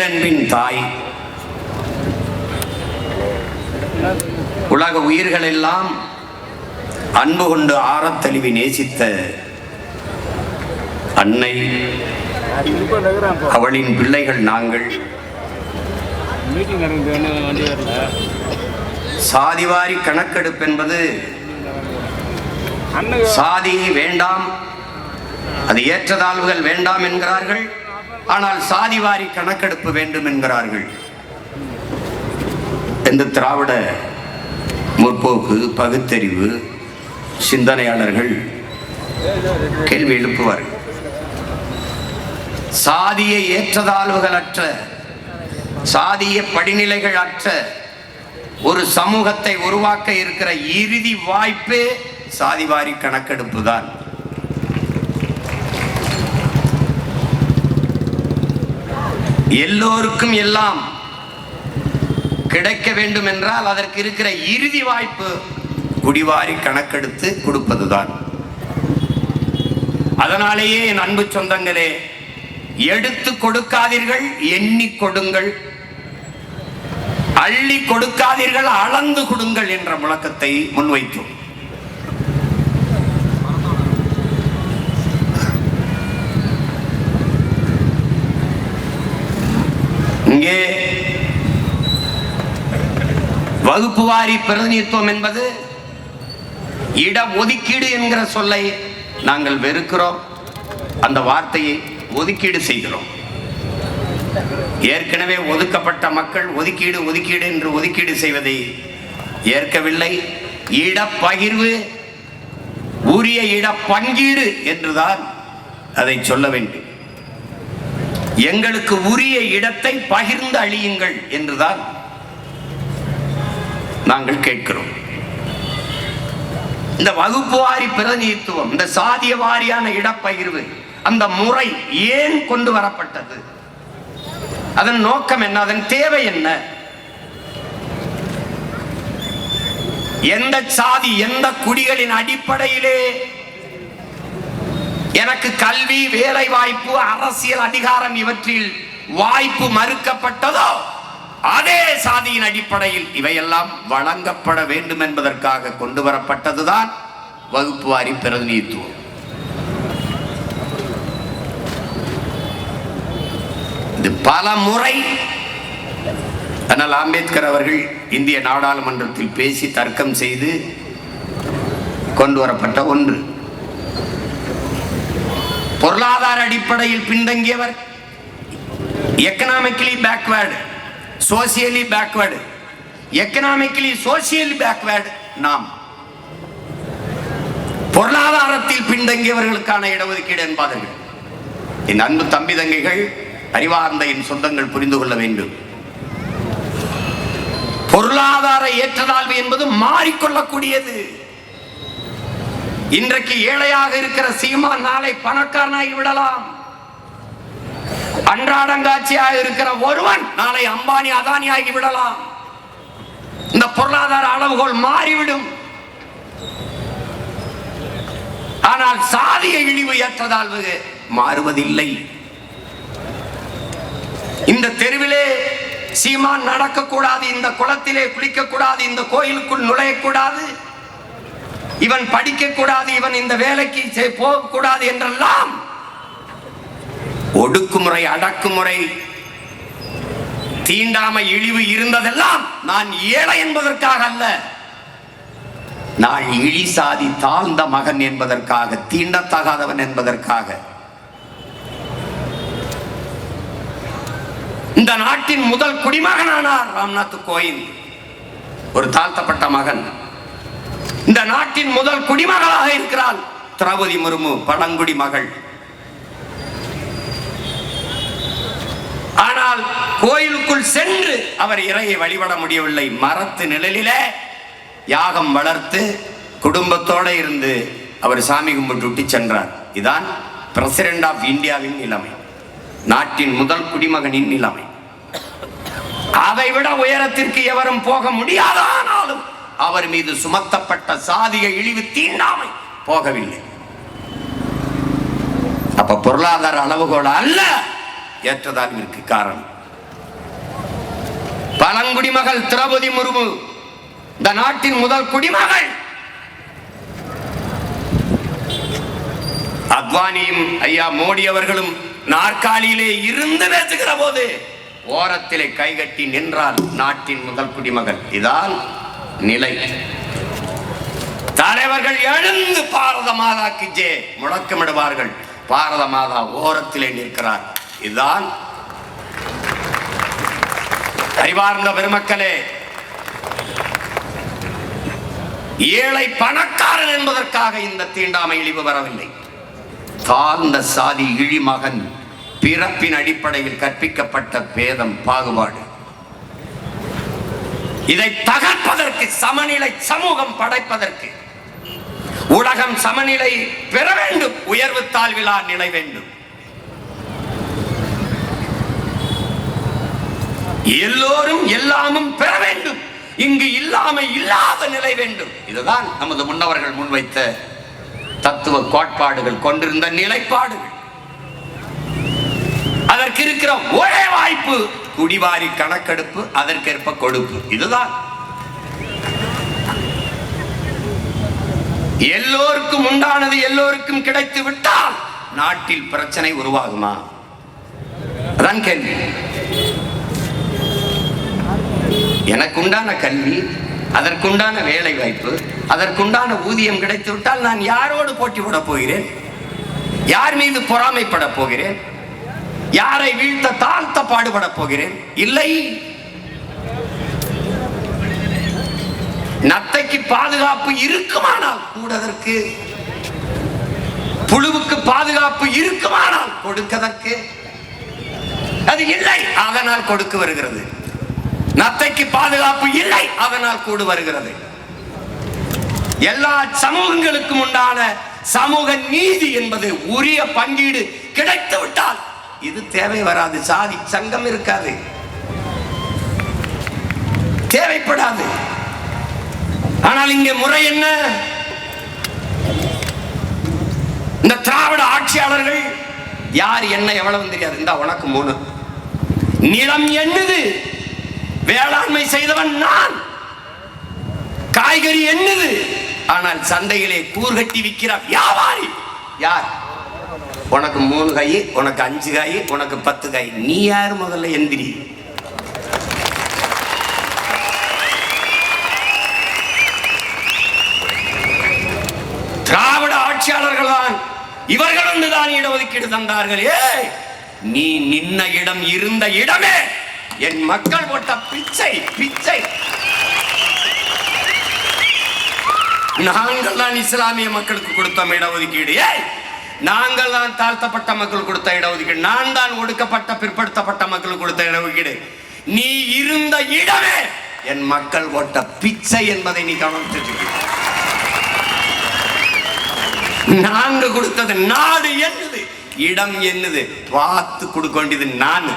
பேரன்பின் தாய். உலக உயிர்கள் எல்லாம் அன்பு கொண்டு ஆரத்தழுவி நேசித்த அன்னை அவளின் பிள்ளைகள் நாங்கள். சாதிவாரி கணக்கெடுப்பு என்பது சாதி வேண்டாம் அது ஏற்றதாழ்வுகள் வேண்டாம் என்கிறார்கள். ஆனால் சாதிவாரி கணக்கெடுப்பு வேண்டும் என்கிறார்கள். இந்த திராவிட முற்போக்கு பகுத்தறிவு சிந்தனையாளர்கள் கேள்வி எழுப்புவார்கள். சாதிய ஏற்றதாழ்வுகள் அற்ற சாதிய படிநிலைகள் அற்ற ஒரு சமூகத்தை உருவாக்க இருக்கிற இறுதி வாய்ப்பே சாதிவாரி கணக்கெடுப்பு தான். எல்லோருக்கும் எல்லாம் கிடைக்க வேண்டும் என்றால் அதற்கு இருக்கிற இறுதி வாய்ப்பு குடிவாரி கணக்கெடுத்து கொடுப்பதுதான். அதனாலேயே என் அன்பு சொந்தங்களே எடுத்து கொடுக்காதீர்கள் எண்ணி கொடுங்கள். அள்ளி கொடுக்காதீர்கள் அளந்து கொடுங்கள் என்ற முழக்கத்தை முன்வைத்தோம். இங்கே வகுப்பு வாரி பிரதிநிதித்துவம் என்பது இட ஒதுக்கீடு என்கிற சொல்லை நாங்கள் வெறுக்கிறோம். அந்த வார்த்தையை ஒதுக்கீடு செய்கிறோம். ஏற்கனவே ஒதுக்கப்பட்ட மக்கள் ஒதுக்கீடு ஒதுக்கீடு என்று ஒதுக்கீடு செய்வதை ஏற்கவில்லை. இடப்பகிர்வு உரிய இட பங்கீடு என்றுதான் அதை சொல்ல வேண்டும். எங்களுக்கு உரிய இடத்தை பகிர்ந்து அழியுங்கள் என்றுதான் நாங்கள் கேட்கிறோம். இந்த வகுப்பு வாரி பிரதிநிதித்துவம் இந்த சாதிய வாரியான இடப்பகிர்வு அந்த முறை ஏன் கொண்டு வரப்பட்டது? அதன் நோக்கம் என்ன? அதன் தேவை என்ன? எந்த சாதி எந்த குடிகளின் அடிப்படையிலே எனக்கு கல்வி வேலை வாய்ப்பு அரசியல் அதிகாரம் இவற்றில் வாய்ப்பு மறுக்கப்பட்டதோ அதே சாதியின் அடிப்படையில் இவையெல்லாம் வழங்கப்பட வேண்டும் என்பதற்காக கொண்டு வரப்பட்டதுதான் வகுப்பு வாரி பிரதிநிதித்துவம். இது பல முறை ஆனால் அம்பேத்கர் அவர்கள் இந்திய நாடாளுமன்றத்தில் பேசி தர்க்கம் செய்து கொண்டு வரப்பட்ட ஒன்று. பொருளாதார அடிப்படையில் பின்தங்கியவர். Economically backward socially backward economically socially backward நாம். பொருளாதாரத்தில் பின்தங்கியவர்களுக்கான இடஒதுக்கீடு என்பார்கள். என் அன்பு தம்பி தங்கைகள் அறிவார்ந்த என் சொந்தங்கள் புரிந்து கொள்ள வேண்டும். பொருளாதார ஏற்றத்தாழ்வு என்பது மாறிக்கொள்ளக்கூடியது. இன்றைக்கு ஏழையாக இருக்கிற சீமான் நாளை பணக்காரனாகி விடலாம். அன்றாடங்காட்சியாக இருக்கிற ஒருவன் நாளை அம்பானி அதானி ஆகி விடலாம். இந்த பொருளாதார அளவுகோல் மாறிவிடும். ஆனால் சாதிய இழிவு ஏற்றதாழ்வு மாறுவதில்லை. இந்த தெருவிலே சீமான் நடக்கக்கூடாது இந்த குளத்திலே குளிக்கக்கூடாது இந்த கோயிலுக்குள் நுழையக்கூடாது. இவன் படிக்க கூடாது இவன் இந்த வேலைக்கு போகக்கூடாது என்றெல்லாம் ஒடுக்குமுறை அடக்குமுறை தீண்டாமை இழிவு இருந்ததெல்லாம் நான் ஏழை என்பதற்காக அல்ல. நான் இழி சாதி தாழ்ந்த மகன் என்பதற்காக தீண்டத்தகாதவன் என்பதற்காக. இந்த நாட்டின் முதல் குடிமகனானார் ராம்நாத் கோவிந்த். ஒரு தாழ்த்தப்பட்ட மகன். இந்த நாட்டின் முதல் குடிமகளாக இருக்கிறாள் திரௌபதி முர்மு பழங்குடி மகள். ஆனால் கோயிலுக்குள் சென்று அவர் இறையை வழிபட முடியவில்லை. மரத்து நிழலிலே யாகம் வளர்த்து குடும்பத்தோட இருந்து அவர் சாமி கும்பிட்டு சென்றார். இதான் பிரசிடென்ட் ஆஃப் இந்தியாவின் நிலைமை. நாட்டின் முதல் குடிமகனின் நிலைமை. அதை விட உயரத்திற்கு எவரும் போக முடியாதானாலும் அவர் மீது சுமத்தப்பட்ட சாதிய இழிவு தீண்டாமை போகவில்லை. அப்ப பொருளாதார அளவுகோல் அல்ல. ஏற்றதாழ்விற்கு காரணம். பழங்குடி மகள் திரௌபதி முர்மு இந்த நாட்டின் முதல் குடிமகள். அத்வானியும் ஐயா மோடி அவர்களும் நாற்காலியிலே இருந்து பேசுகிற போது ஓரத்திலே கைகட்டி நின்றால் நாட்டின் முதல் குடிமகள். இதான் நிலை. தலைவர்கள் எழுந்து பாரத மாதாக்கு ஜே முழக்கமிடுவார்கள். பாரத மாதா ஓரத்திலே நிற்கிறார். இதுதான் அறிவார்ந்த பெருமக்களே ஏழை பணக்காரன் என்பதற்காக இந்த தீண்டாமை இழிவு வரவில்லை. தாழ்ந்த சாதி இழிமகன் பிறப்பின் அடிப்படையில் கற்பிக்கப்பட்ட பேதம் பாகுபாடு. இதை தகர்ப்பதற்கு சமநிலை சமூகம் படைப்பதற்கு. உலகம் சமநிலை பெற வேண்டும் உயர்வு தாழ்விழா நிலை வேண்டும். எல்லோரும் எல்லாமும் பெற வேண்டும். இங்கு இல்லாமை இல்லாத நிலை வேண்டும். இதுதான் நமது முன்னவர்கள் முன்வைத்த தத்துவ கோட்பாடுகள் கொண்டிருந்த நிலைப்பாடுகள். அதற்கு இருக்கிற ஒரே வாய்ப்பு குடிவாரி கணக்கெடுப்பு அதற்கேற்ப கொடுப்பு. இதுதான். எல்லோருக்கும் உண்டானது எல்லோருக்கும் கிடைத்து விட்டால் நாட்டில் பிரச்சனை உருவாகுமா? அதான் கேள்வி. எனக்குண்டான கல்வி அதற்குண்டான வேலை வாய்ப்பு அதற்குண்டான ஊதியம் கிடைத்து விட்டால் நான் யாரோடு போட்டி போட போகிறேன்? யார் மீது பொறாமைப்பட போகிறேன்? யாரை வீழ்த்த தாழ்த்த பாடுபட போகிறேன்? இல்லை. நத்தைக்கு பாதுகாப்பு இருக்குமானால் கூடதற்கு. புழுவுக்கு பாதுகாப்பு இருக்குமானால் கொடுக்கதற்கு. அது இல்லை அதனால் கொடுக்க வருகிறது. நத்தைக்கு பாதுகாப்பு இல்லை அதனால் கூடு வருகிறது. எல்லா சமூகங்களுக்கும் உண்டான சமூக நீதி என்பது உரிய பங்கீடு கிடைத்து விட்டால் இது தேவை வராது. சாதி சங்கம் இருக்காது. தேவைப்படாது. ஆனால் இங்கே முறை என்ன? இந்த திராவிட ஆட்சியாளர்கள் யார் என்ன எவ்வளவு தெரியாது. இந்த உனக்கு மூணு. நிலம் என்னது? வேளாண்மை செய்தவன் நான். காய்கறி என்னது? ஆனால் சந்தையிலே கூர்கட்டி விற்கிற வியாபாரி யார்? உனக்கு மூணு காய் உனக்கு அஞ்சு காய் உனக்கு பத்து காய். நீ யார் முதல்ல எந்திரி? திராவிட ஆட்சியாளர்கள் தான் இவர்கள் ஒன்றுதான் இடஒதுக்கீடு தந்தார்கள். நீ நின்ன இடம் இருந்த இடமே என் மக்கள் போட்ட பிச்சை பிச்சை. நாங்கள் தான் இஸ்லாமிய மக்களுக்கு கொடுத்தோம் இடஒதுக்கீடு. ஏய் நாங்கள் தான் தாழ்த்தப்பட்ட மக்கள் கொடுத்த இடஒதுக்கீடு. நான் தான் ஒடுக்கப்பட்ட பிற்படுத்தப்பட்ட மக்கள் கொடுத்த இடஒதுக்கீடு. நீ இருந்த இடமே என் மக்கள் போட்ட பிச்சை என்பதை நீ கவனித்து நாங்க கொடுத்தது நாடு என்னது? இடம் என்னது? பார்த்து கொடுக்க வேண்டியது நான்.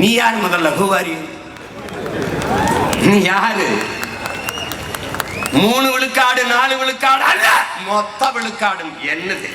நீ யார் முதல்ல? ஹூவாரி நீ யாரு? மூணு விழுக்காடு நாலு விழுக்காடு அல்ல மொத்த விழுக்காடும் என்னது?